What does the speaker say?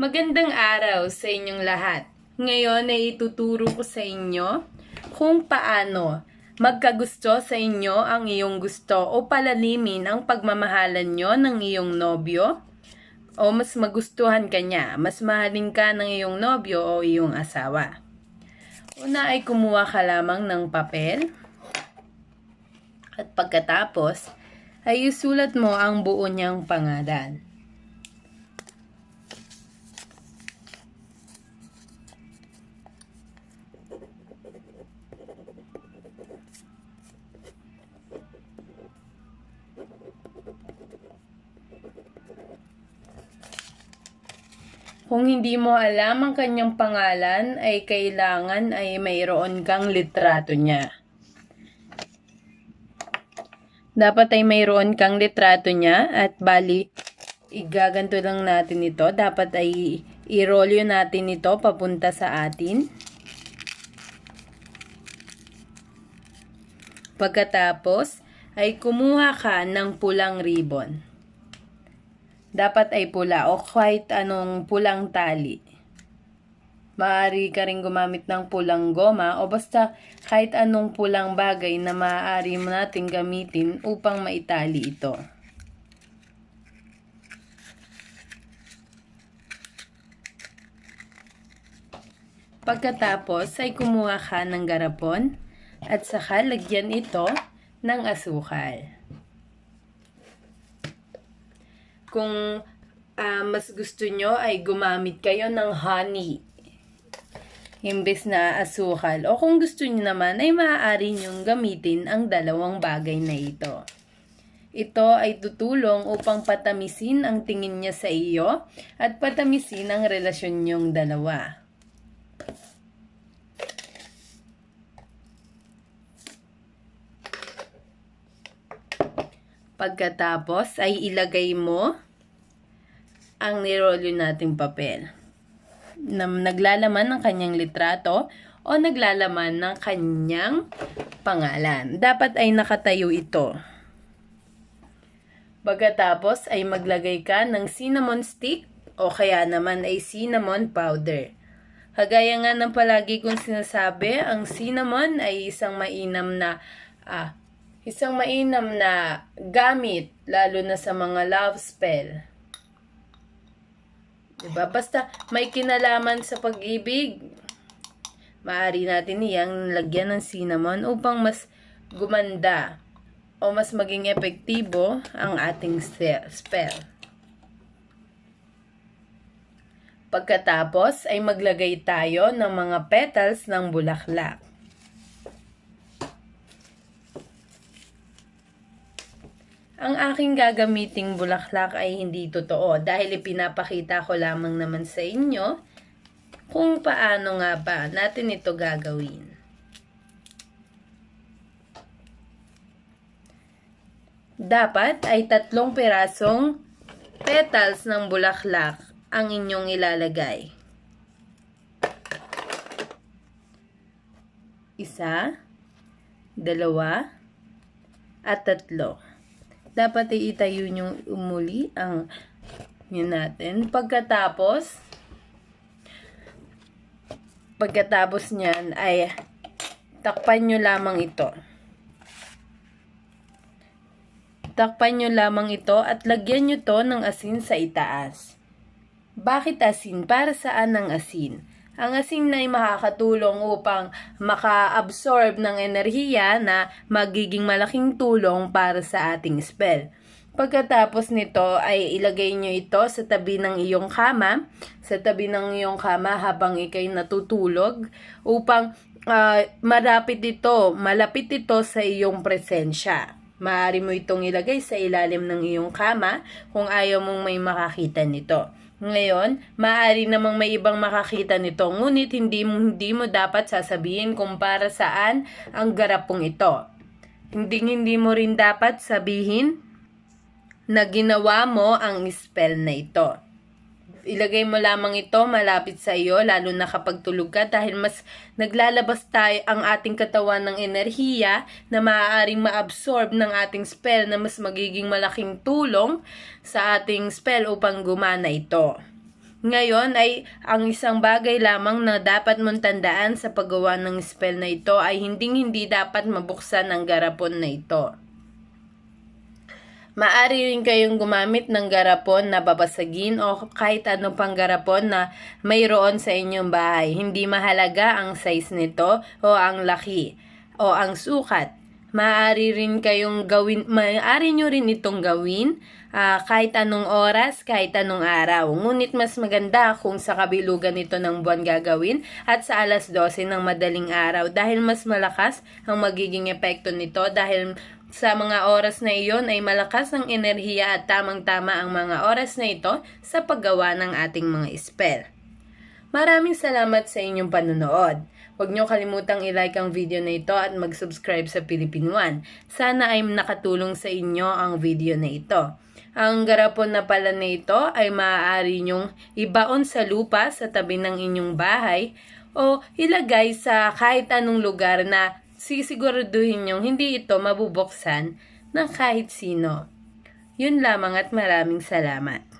Magandang araw sa inyong lahat. Ngayon ay ituturo ko sa inyo kung paano magkagusto sa inyo ang iyong gusto o palalimin ang pagmamahalan nyo ng iyong nobyo o mas magustuhan ka niya, mas mahalin ka ng iyong nobyo o iyong asawa. Una ay kumuha ka lamang ng papel at pagkatapos ay isulat mo ang buo niyang pangalan. Kung hindi mo alam ang kanyang pangalan, ay kailangan ay mayroon kang litrato niya. Dapat ay mayroon kang litrato niya at bali, igaganto lang natin ito. Dapat ay irolyo natin ito papunta sa atin. Pagkatapos, ay kumuha ka ng pulang ribbon dapat ay pula o kahit anong pulang tali. Maaari ka rin gumamit ng pulang goma o basta kahit anong pulang bagay na maaari mo natin gamitin upang maitali ito. Pagkatapos ay kumuha ka ng garapon at saka lagyan ito ng asukal kung uh, mas gusto nyo ay gumamit kayo ng honey imbes na asukal. O kung gusto nyo naman ay maaari nyong gamitin ang dalawang bagay na ito. Ito ay tutulong upang patamisin ang tingin niya sa iyo at patamisin ang relasyon nyong dalawa. Pagkatapos ay ilagay mo ang nirolyo nating papel na naglalaman ng kanyang litrato o naglalaman ng kanyang pangalan. Dapat ay nakatayo ito. Pagkatapos ay maglagay ka ng cinnamon stick o kaya naman ay cinnamon powder. Kagaya nga ng palagi kong sinasabi, ang cinnamon ay isang mainam na ah, Isang mainam na gamit, lalo na sa mga love spell. Diba? Basta may kinalaman sa pag-ibig, maaari natin iyang lagyan ng cinnamon upang mas gumanda o mas maging epektibo ang ating spell. Pagkatapos ay maglagay tayo ng mga petals ng bulaklak. Ang aking gagamiting bulaklak ay hindi totoo dahil ipinapakita ko lamang naman sa inyo kung paano nga ba natin ito gagawin. Dapat ay tatlong pirasong petals ng bulaklak ang inyong ilalagay. Isa, dalawa, at tatlo dapat iitayo nyo umuli ang yun natin. Pagkatapos, pagkatapos niyan ay takpan nyo lamang ito. Takpan nyo lamang ito at lagyan nyo to ng asin sa itaas. Bakit asin? Para saan ang asin? Ang asin na ay makakatulong upang maka-absorb ng enerhiya na magiging malaking tulong para sa ating spell. Pagkatapos nito ay ilagay nyo ito sa tabi ng iyong kama, sa tabi ng iyong kama habang ikay natutulog upang uh, marapit ito, malapit ito sa iyong presensya. Maaari mo itong ilagay sa ilalim ng iyong kama kung ayaw mong may makakita nito. Ngayon, maaari namang may ibang makakita nito, ngunit hindi mo, hindi mo dapat sasabihin kung para saan ang garapong ito. Hindi hindi mo rin dapat sabihin na ginawa mo ang spell na ito. Ilagay mo lamang ito malapit sa iyo, lalo na kapag tulog ka dahil mas naglalabas tayo ang ating katawan ng enerhiya na maaaring maabsorb ng ating spell na mas magiging malaking tulong sa ating spell upang gumana ito. Ngayon ay ang isang bagay lamang na dapat mong tandaan sa paggawa ng spell na ito ay hinding-hindi dapat mabuksan ang garapon na ito. Maari rin kayong gumamit ng garapon na babasagin o kahit ano pang garapon na mayroon sa inyong bahay. Hindi mahalaga ang size nito o ang laki o ang sukat. Maaari rin kayong gawin, maaari nyo rin itong gawin ah, kahit anong oras, kahit anong araw. Ngunit mas maganda kung sa kabilugan ito ng buwan gagawin at sa alas 12 ng madaling araw dahil mas malakas ang magiging epekto nito dahil sa mga oras na iyon ay malakas ang enerhiya at tamang-tama ang mga oras na ito sa paggawa ng ating mga spell. Maraming salamat sa inyong panonood. Huwag niyo kalimutang i-like ang video na ito at mag-subscribe sa Philippine One. Sana ay nakatulong sa inyo ang video na ito. Ang garapon na pala na ito ay maaari niyong ibaon sa lupa sa tabi ng inyong bahay o ilagay sa kahit anong lugar na sisiguraduhin niyong hindi ito mabubuksan ng kahit sino. Yun lamang at maraming salamat.